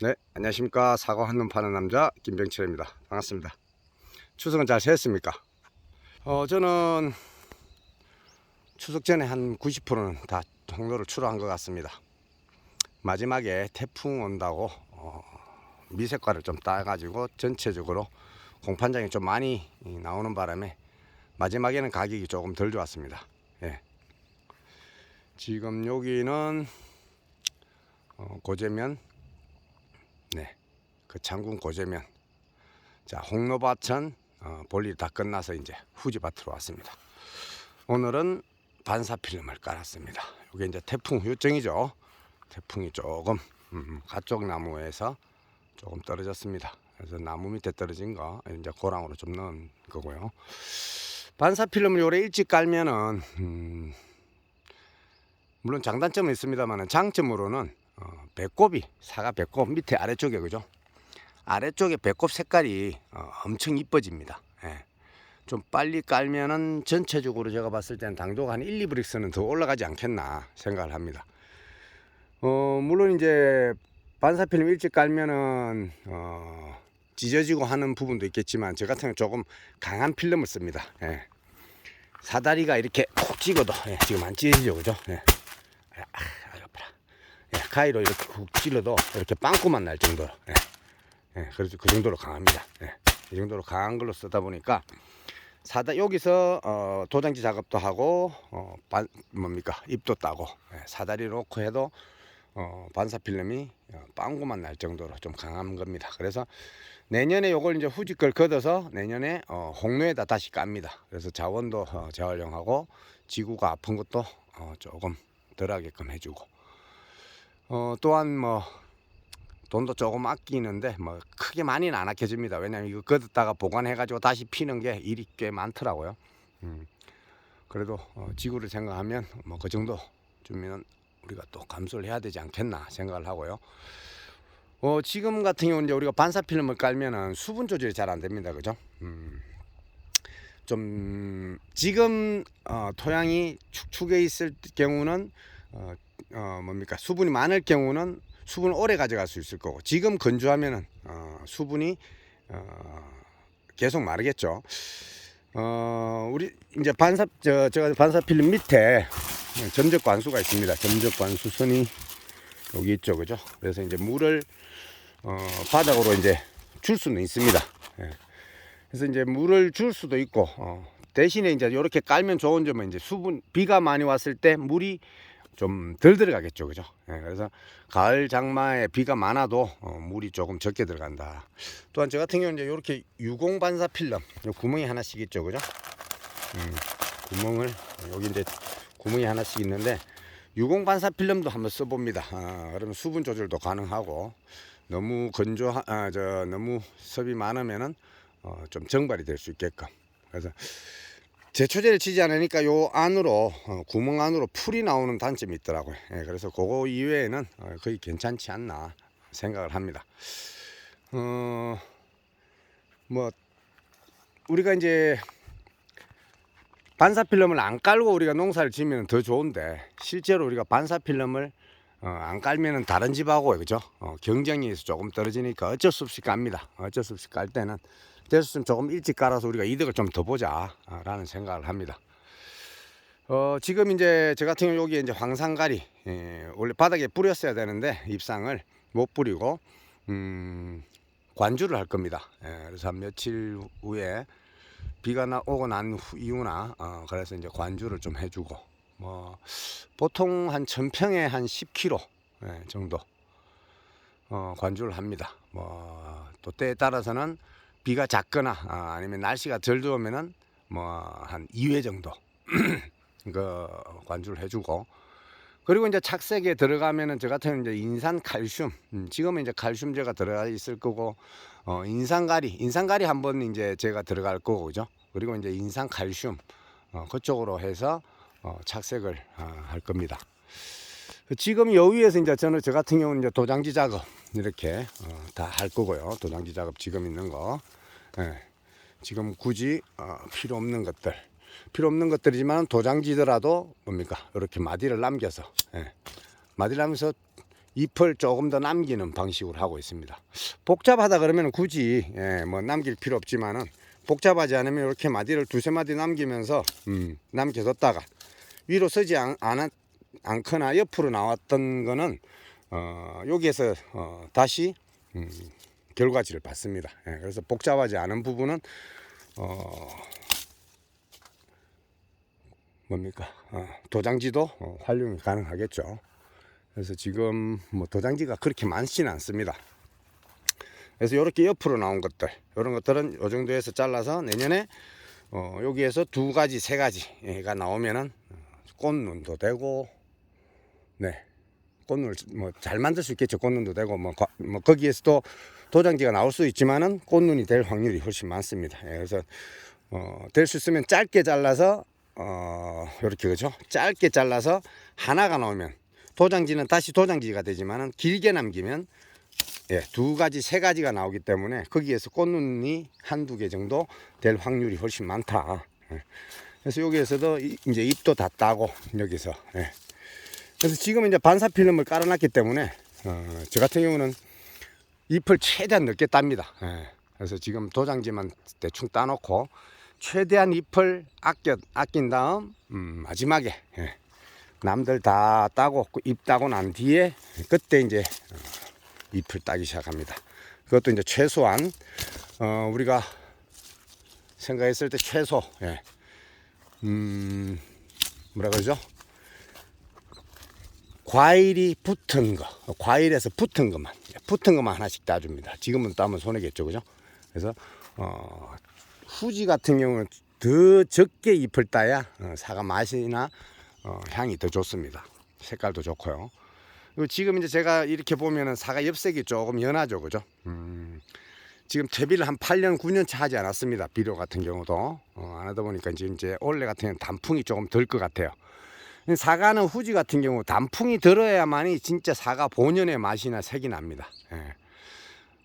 네, 안녕하십니까. 사과 한눈 파는 남자 김병철입니다. 반갑습니다. 추석은 잘 지냈습니까? 어, 저는 추석 전에 한 90%는 다 통로를 출하한 것 같습니다. 마지막에 태풍 온다고 어, 미색과를 좀 따가지고 전체적으로 공판장이 좀 많이 나오는 바람에 마지막에는 가격이 조금 덜 좋았습니다. 예. 지금 여기는 어, 고재면 네, 그 장군 고재면. 자, 홍로밭은 어, 볼일 다 끝나서 이제 후지밭으로 왔습니다. 오늘은 반사 필름을 깔았습니다. 이게 이제 태풍 후유증이죠. 태풍이 조금 음, 가쪽 나무에서 조금 떨어졌습니다. 그래서 나무 밑에 떨어진 거 이제 고랑으로 좀 넣은 거고요. 반사 필름을 요래 일찍 깔면은 음, 물론 장단점은 있습니다만 장점으로는 어, 배꼽이 사과 배꼽 밑에 아래쪽에 그죠? 아래쪽에 배꼽 색깔이 어, 엄청 이뻐집니다. 예. 좀 빨리 깔면은 전체적으로 제가 봤을 때는 당도가 한 1, 2브릭스는 더 올라가지 않겠나 생각을 합니다. 어, 물론 이제 반사필름 일찍 깔면은 어, 찢어지고 하는 부분도 있겠지만 저 같은 경우는 조금 강한 필름을 씁니다. 예. 사다리가 이렇게 콕 찍어도 예, 지금 안 찢어지죠, 그죠? 예. 예, 가위로 이렇게 훅 찔러도 이렇게 빵꾸만 날 정도로. 예. 예, 그래서 그 정도로 강합니다. 예. 이 정도로 강한 걸로 쓰다 보니까 사다 여기서 어, 도장지 작업도 하고 어, 반, 뭡니까 입도 따고 예, 사다리 놓고 해도 어, 반사 필름이 어, 빵구만 날 정도로 좀 강한 겁니다. 그래서 내년에 요걸 이제 후지 걸 걷어서 내년에 어, 홍로에다 다시 깝니다. 그래서 자원도 어, 재활용하고 지구가 아픈 것도 어, 조금 덜하게끔 해주고 어, 또한 뭐 돈도 조금 아끼는데 뭐 크게 많이는 안 아껴집니다. 왜냐면 이거 걷었다가 보관해가지고 다시 피는 게 일이 꽤 많더라고요. 음, 그래도 어, 지구를 생각하면 뭐 그 정도 주면 우리가 또 감수를 해야 되지 않겠나 생각을 하고요. 어, 지금 같은 경우는 이제 우리가 반사 필름을 깔면은 수분 조절이 잘 안 됩니다. 그죠? 음, 좀 지금 어, 토양이 축축해 있을 경우는 어, 어, 뭡니까 수분이 많을 경우는 수분을 오래 가져갈 수 있을 거고 지금 건조하면은 어, 수분이 어, 계속 마르겠죠. 어, 우리 이제 반사 저 제가 반사 필름 밑에 점적 관수가 있습니다. 점적 관수선이 여기 있죠, 그죠? 그래서 이제 물을 어, 바닥으로 이제 줄 수는 있습니다. 예. 그래서 이제 물을 줄 수도 있고 어, 대신에 이제 이렇게 깔면 좋은 점은 이제 수분 비가 많이 왔을 때 물이 좀 덜 들어가겠죠, 그죠? 예, 그래서 가을 장마에 비가 많아도 어, 물이 조금 적게 들어간다. 또한 저 같은 경우는 이렇게 유공 반사 필름 요 구멍이 하나씩 있죠, 그죠? 음, 구멍을 여기 이제 구멍이 하나씩 있는데 유공 반사 필름도 한번 써봅니다. 아, 그러면 수분 조절도 가능하고 너무 건조, 아, 저 너무 섭이 많으면은 어, 좀 정발이 될 수 있게끔. 그래서 제초제를 치지 않으니까 요 안으로 어, 구멍 안으로 풀이 나오는 단점이 있더라고요. 예, 그래서 그거 이외에는 어, 거의 괜찮지 않나 생각을 합니다. 어, 뭐 우리가 이제 반사 필름을 안 깔고 우리가 농사를 지으면 더 좋은데 실제로 우리가 반사 필름을 어, 안 깔면은 다른 집하고 그죠? 어, 경쟁이 조금 떨어지니까 어쩔 수 없이 깝니다. 어쩔 수 없이 깔 때는 됐으면 조금 일찍 깔아서 우리가 이득을 좀 더 보자라는 생각을 합니다. 어, 지금 이제 저 같은 경우 여기에 이제 황산가리 예, 원래 바닥에 뿌렸어야 되는데 잎상을 못 뿌리고 음, 관주를 할 겁니다. 예, 그래서 한 며칠 후에 비가 나, 오고 난 후, 이후나 어, 그래서 이제 관주를 좀 해주고 뭐 보통 한 천평에 한 10kg 예, 정도 어, 관주를 합니다. 뭐 또 때에 따라서는 비가 작거나 아, 아니면 날씨가 덜 더우면은 뭐 한 2회 정도 그 관주를 해주고 그리고 이제 착색에 들어가면은 저 같은 이제 인산 칼슘 음, 지금은 이제 칼슘제가 들어가 있을 거고 어, 인산가리 인산가리 한번 이제 제가 들어갈 거고 그죠 그리고 이제 인산 칼슘 어, 그쪽으로 해서 어, 착색을 어, 할 겁니다. 지금 여기에서 이제 저는 저 같은 경우는 이제 도장지 작업 이렇게 어, 다할 거고요. 도장지 작업 지금 있는 거. 예. 지금 굳이 어, 필요 없는 것들. 필요 없는 것들이지만 도장지더라도 뭡니까? 이렇게 마디를 남겨서 예. 마디를 남겨서 잎을 조금 더 남기는 방식으로 하고 있습니다. 복잡하다 그러면 굳이 예, 뭐 남길 필요 없지만은 복잡하지 않으면 이렇게 마디를 두세 마디 남기면서 음, 남겨뒀다가 위로 서지 않, 않, 않거나 옆으로 나왔던 거는 어, 여기에서 어, 다시 음, 결과지를 받습니다. 예, 그래서 복잡하지 않은 부분은 어, 뭡니까 어, 도장지도 어, 활용이 가능하겠죠. 그래서 지금 뭐 도장지가 그렇게 많지는 않습니다. 그래서 이렇게 옆으로 나온 것들 이런 것들은 이 정도에서 잘라서 내년에 어, 여기에서 두 가지 세 가지가 나오면은 꽃눈도 되고 네 꽃눈을 뭐 잘 만들 수 있겠죠 꽃눈도 되고 뭐, 과- 뭐 거기에서도 도장지가 나올 수 있지만은 꽃눈이 될 확률이 훨씬 많습니다 예, 그래서 어, 될 수 있으면 짧게 잘라서 어, 이렇게 그죠 짧게 잘라서 하나가 나오면 도장지는 다시 도장지가 되지만은 길게 남기면 예, 두 가지, 세 가지가 나오기 때문에 거기에서 꽃눈이 한두 개 정도 될 확률이 훨씬 많다. 예. 그래서 여기에서도 이- 이제 잎도 다 따고 여기서 예. 그래서 지금 이제 반사 필름을 깔아놨기 때문에 어, 저 같은 경우는 잎을 최대한 늦게 땁니다. 예. 그래서 지금 도장지만 대충 따놓고 최대한 잎을 아껴 아낀 다음 음, 마지막에 예. 남들 다 따고 잎 따고 난 뒤에 그때 이제 잎을 따기 시작합니다. 그것도 이제 최소한 어, 우리가 생각했을 때 최소 예. 음 뭐라 그러죠? 과일이 붙은 거, 과일에서 붙은 것만, 붙은 것만 하나씩 따줍니다. 지금은 따면 손해겠죠, 그죠? 그래서 어, 후지 같은 경우는 더 적게 잎을 따야 어, 사과 맛이나 어, 향이 더 좋습니다. 색깔도 좋고요. 그리고 지금 이제 제가 이렇게 보면은 사과 엽색이 조금 연하죠, 그죠? 음, 지금 퇴비를 한 8년, 9년 차 하지 않았습니다. 비료 같은 경우도 어, 안 하다 보니까 이제 이제 올해 같은 경우는 단풍이 조금 덜 것 같아요. 사과는 후지 같은 경우 단풍이 들어야만이 진짜 사과 본연의 맛이나 색이 납니다. 예.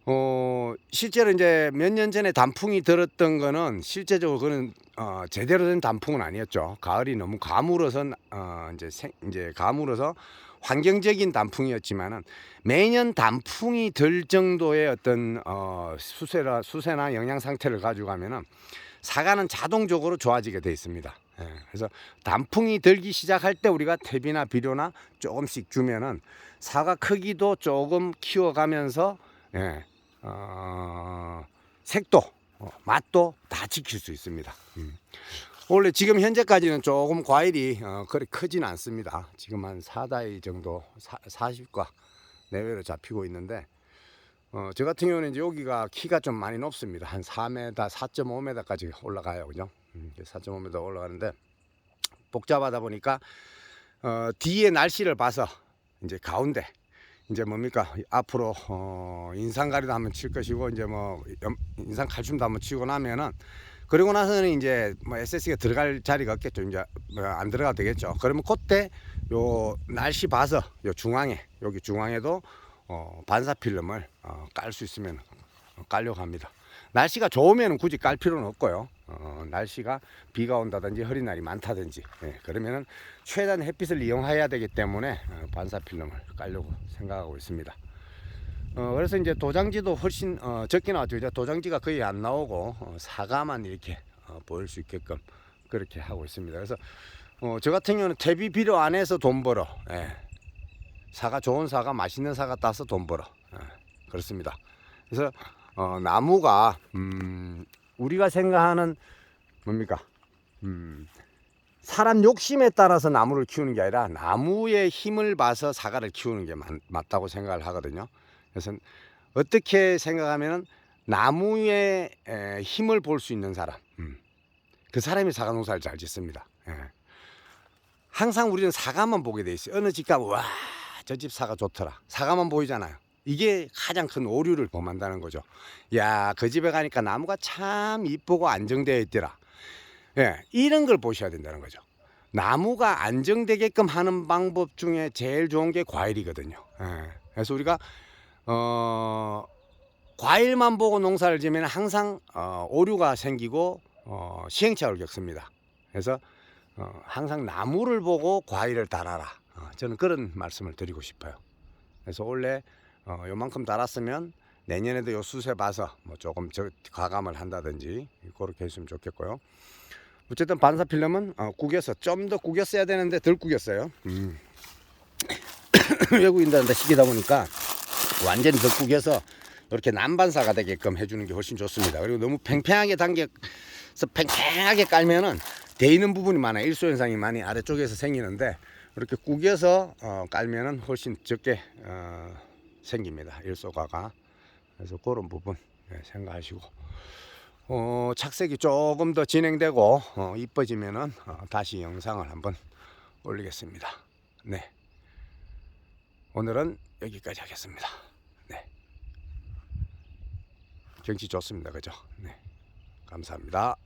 어, 실제로 이제 몇 년 전에 단풍이 들었던 거는 실제적으로 그는 어, 제대로 된 단풍은 아니었죠. 가을이 너무 가물어서 어, 이제 생, 이제 가물어서 환경적인 단풍이었지만은 매년 단풍이 들 정도의 어떤 어, 수세나 수세나 영양 상태를 가지고 가면은 사과는 자동적으로 좋아지게 돼 있습니다. 예, 그래서 단풍이 들기 시작할 때 우리가 퇴비나 비료나 조금씩 주면은 사과 크기도 조금 키워가면서 예, 어, 색도 어, 맛도 다 지킬 수 있습니다. 음. 원래 지금 현재까지는 조금 과일이 어, 그리 크진 않습니다. 지금 한 4다이 정도 사, 40과 내외로 잡히고 있는데 어, 저 같은 경우는 이제 여기가 키가 좀 많이 높습니다. 한 4m, 4.5m까지 올라가요. 그죠? 음, 4.5m 올라가는데 복잡하다 보니까 어, 뒤에 날씨를 봐서 이제 가운데 이제 뭡니까 앞으로 어, 인상가리도 한번 칠 것이고 이제 뭐 염- 인상 칼슘도 한번 치고 나면은 그리고 나서는 이제 뭐 SS가 들어갈 자리가 없겠죠. 이제 뭐안 들어가도 되겠죠. 그러면 그때 요 날씨 봐서 요 중앙에 여기 중앙에도 어, 반사 필름을 어, 깔 수 있으면 어, 깔려고 합니다. 날씨가 좋으면 굳이 깔 필요는 없고요. 어, 날씨가 비가 온다든지 흐린 날이 많다든지 예, 그러면은 최대한 햇빛을 이용해야 되기 때문에 어, 반사 필름을 깔려고 생각하고 있습니다. 어, 그래서 이제 도장지도 훨씬 어, 적게 나왔죠. 이제 도장지가 거의 안 나오고 어, 사과만 이렇게 어, 보일 수 있게끔 그렇게 하고 있습니다. 그래서 어, 저 같은 경우는 퇴비 비료 안에서 돈 벌어. 예. 사과 좋은 사과 맛있는 사과 따서 돈 벌어. 예, 그렇습니다. 그래서 어, 나무가 음, 우리가 생각하는 뭡니까? 음, 사람 욕심에 따라서 나무를 키우는 게 아니라 나무의 힘을 봐서 사과를 키우는 게 맞, 맞다고 생각을 하거든요. 그래서 어떻게 생각하면 나무의 에, 힘을 볼 수 있는 사람, 음, 그 사람이 사과 농사를 잘 짓습니다. 예. 항상 우리는 사과만 보게 돼 있어요. 어느 집 가면 와, 저 집 사과 좋더라. 사과만 보이잖아요. 이게 가장 큰 오류를 범한다는 거죠. 야, 그 집에 가니까 나무가 참 이쁘고 안정되어 있더라. 예, 이런 걸 보셔야 된다는 거죠. 나무가 안정되게끔 하는 방법 중에 제일 좋은 게 과일이거든요. 예, 그래서 우리가 어, 과일만 보고 농사를 지면 항상 어, 오류가 생기고 어, 시행착오를 겪습니다. 그래서 어, 항상 나무를 보고 과일을 달아라. 어, 저는 그런 말씀을 드리고 싶어요. 그래서 원래 어, 요만큼 달았으면 내년에도 요 수세 봐서 뭐 조금 저 과감을 한다든지 그렇게 했으면 좋겠고요. 어쨌든 반사 필름은 어, 구겨서 좀 더 구겼어야 되는데 덜 구겼어요. 음. 외국인들한테 시키다 보니까 완전히 덜 구겨서 이렇게 난반사가 되게끔 해주는 게 훨씬 좋습니다. 그리고 너무 팽팽하게 당겨서 팽팽하게 깔면은 데이는 부분이 많아요. 일소 현상이 많이 아래쪽에서 생기는데 이렇게 구겨서 어, 깔면은 훨씬 적게 어, 생깁니다. 일소가가. 그래서 그런 부분 예, 생각하시고 어, 착색이 조금 더 진행되고 어, 이뻐지면은 어, 다시 영상을 한번 올리겠습니다. 네. 오늘은 여기까지 하겠습니다. 네. 경치 좋습니다. 그죠? 네. 감사합니다.